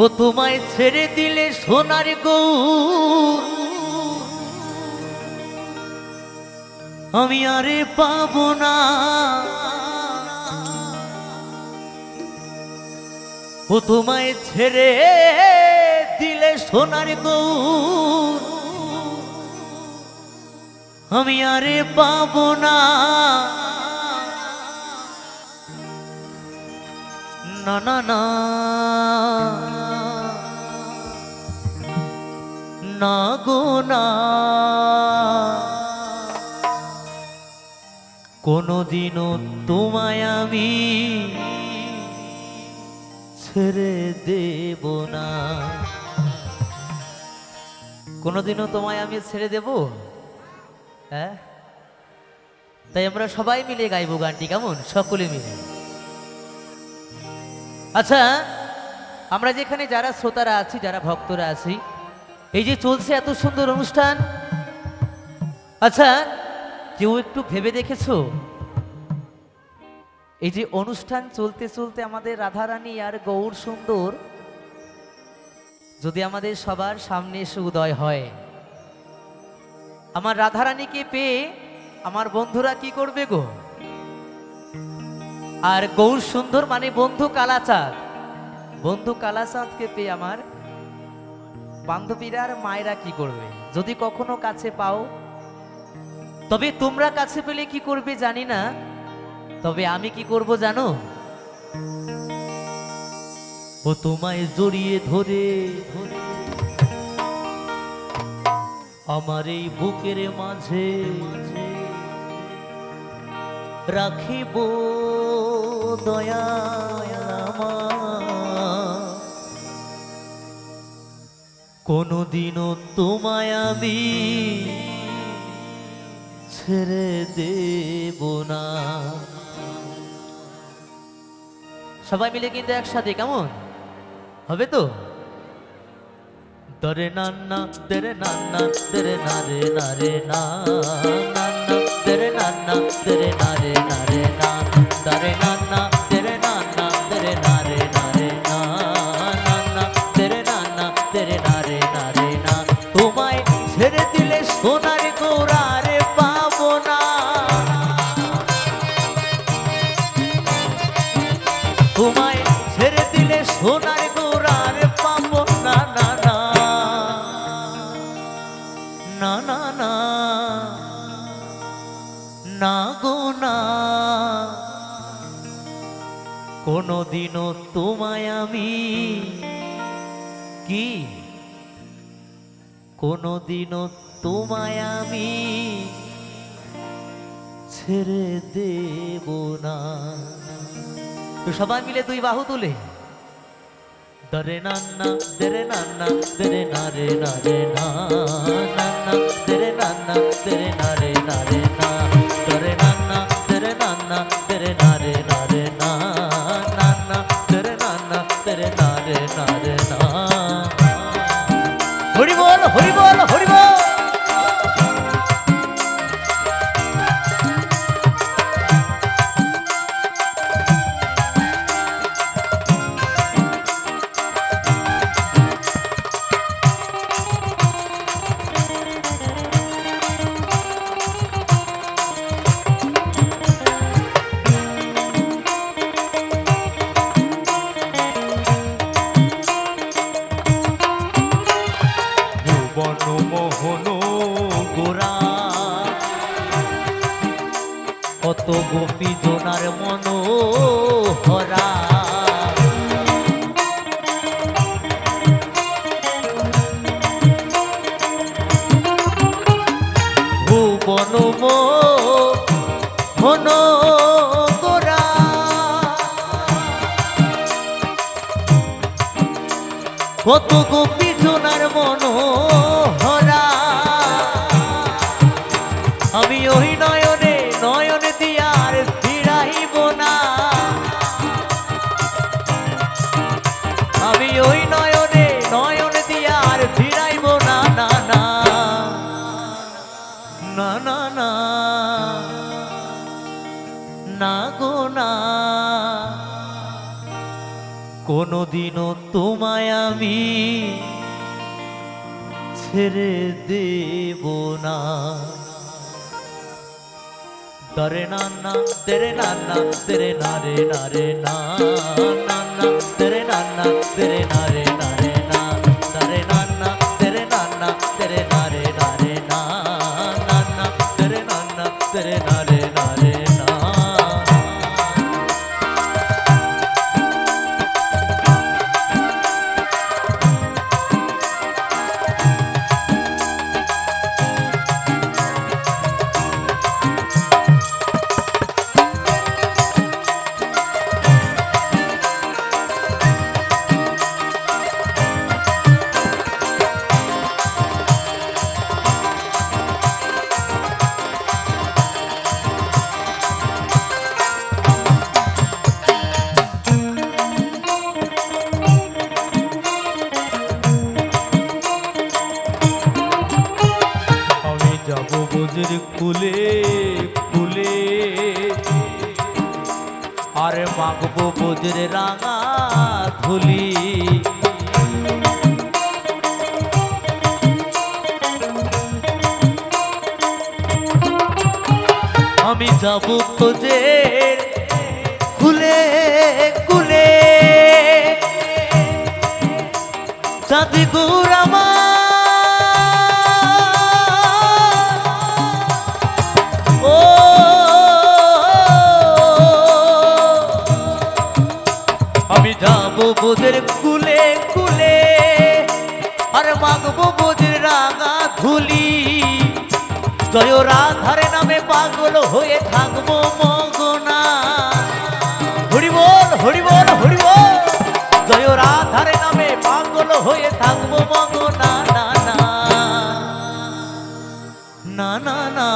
ও তোমায় ছেড়ে দিলে সোনার গৌর। আমি আরে পাবো না। ও তোমায় ছেড়ে দিলে সোনার গৌর। আমি আরে পাবো না। না না না। না গো না। কোনোদিনও তোমায় আমি ছেড়ে দেব না। কোনোদিনও তোমায় আমি ছেড়ে দেব? হ্যাঁ? তাই আমরা সবাই মিলে গাইবো গানটি, কেমন? সকলে মিলে। আচ্ছা আমরা যেখানে যারা শ্রোতারা আছি, যারা ভক্তরা আছি এই যে চলছে এত সুন্দর অনুষ্ঠান? আচ্ছা কেউ একটু ভেবে দেখেছ? এই যে অনুষ্ঠান চলতে চলতে আমাদের রাধারানী আর গৌর সুন্দর যদি আমাদের সবার সামনে এসে উদয় হয়। আমার রাধারানীকে পেয়ে আমার বন্ধুরা কি করবে গো? আর গৌর সুন্দর মানে বন্ধু কালাচাঁদ। বন্ধু কালাচাঁদকে পেয়ে আমার বান্ধবীরা মায়েরা কি করবে? যদি কখনো কাছে পাও, তবে তোমরা কাছে পেলে কি করবে জানি না। তবে আমি কি করব জানো? ও তোমায় জড়িয়ে ধরে ধরে। আমার এই বুকের মাঝে রাখিব দয়া। কোনদিনও তোমায় আমি ছেড়ে দেব না। সবাই মিলে কিন্তু একসাথে, কেমন? হবে তো? দরে নান্না তেরে নান্না তেরে নারে নারে না নান্না তেরে নান্না নারে নারে সোনার গোড়ারে পাবো না তোমায় ছেড়ে দিলে সোনার গোড়ার পাবো না। না না না। না গো, না। কোনোদিনও তোমায় আমি কি? কোনোদিনও তোমায় আমি ছেড়ে দেব না। তো সবাই মিলে দুই বাহু তুলে। দরে নান্না দেরে নান্না দেরে নারে নারে না নান্না দেরে নান্না দেরে নারে নারে কত গোপী জোনার মন কোনোদিনও তোমায় আমি ছেড়ে দেব না। দরে নান্না তেরে নান্না তেরে নারে নারে না, নান্না। তেরে নান্না তেরে নারে নারে না। দরে নান্না তেরে নান্না তেরে নারে নারে না, নান্না। তেরে নান্না তেরে নারে বুঝির কুলে কুলে আর মাগবো বুঝির রাঙা ধুলি। আমি যাব খোঁজের কুলে কুলে চাঁদি গুড়ামা ও আমি যাব বোধের কুলে কুলে, আর মাগবো বোধের রাঙা ধুলি। জয় রাধারে নামে পাগল হয়ে থাকব মগনা। হরি বল হরি বল হরি জয় রাধারে নামে পাগল হয়ে থাকব মগনা। না না না না।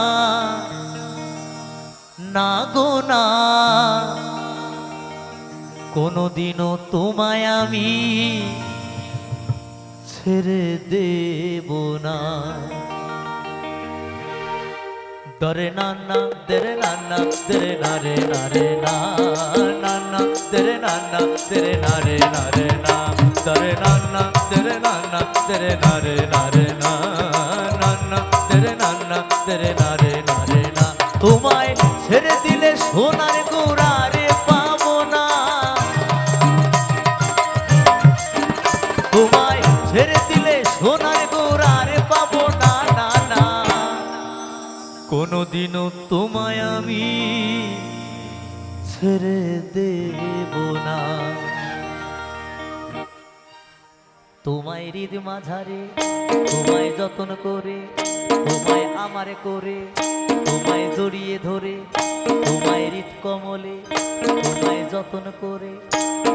না গো না কোনোদিনও তোমায় আমি ছেড়ে দেব না দরে নান্না দেরে নান্না দেরে নারে নারে না নান্না দেরে নান্না দেরে নারে নারে না দরে নান্না দেরে নান্না দেরে নারে নারে না নান্না দেরে নান্না দেরে নারে সোনার গোড়ারে পাবো না। তোমায় ছেড়ে দিলে সোনার গোড়ার পাবো না না না। কোনোদিনও তোমায় আমি ছেড়ে দেব না। তোমায় হৃদ মাঝারে, তোমায় যতন করে, তোমায় আমারে করে তোমায় জড়িয়ে ধরে, তোমায় হৃদ কমলে, তোমায় যত্ন করে,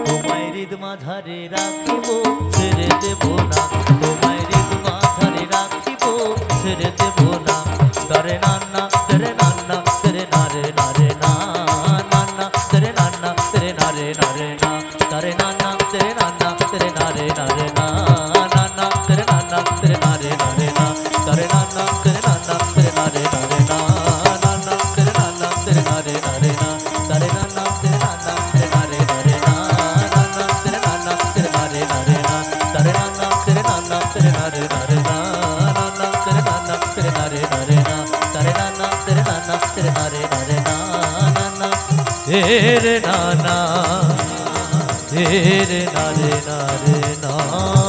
তোমায় হৃদ মাঝারে রাখিব, ছেড়ে দেব না, তোমায় হৃদ মাঝারে রাখিব, ছেড়ে দেব না, তারে নান্না এরে নানা এরে নারে নারে না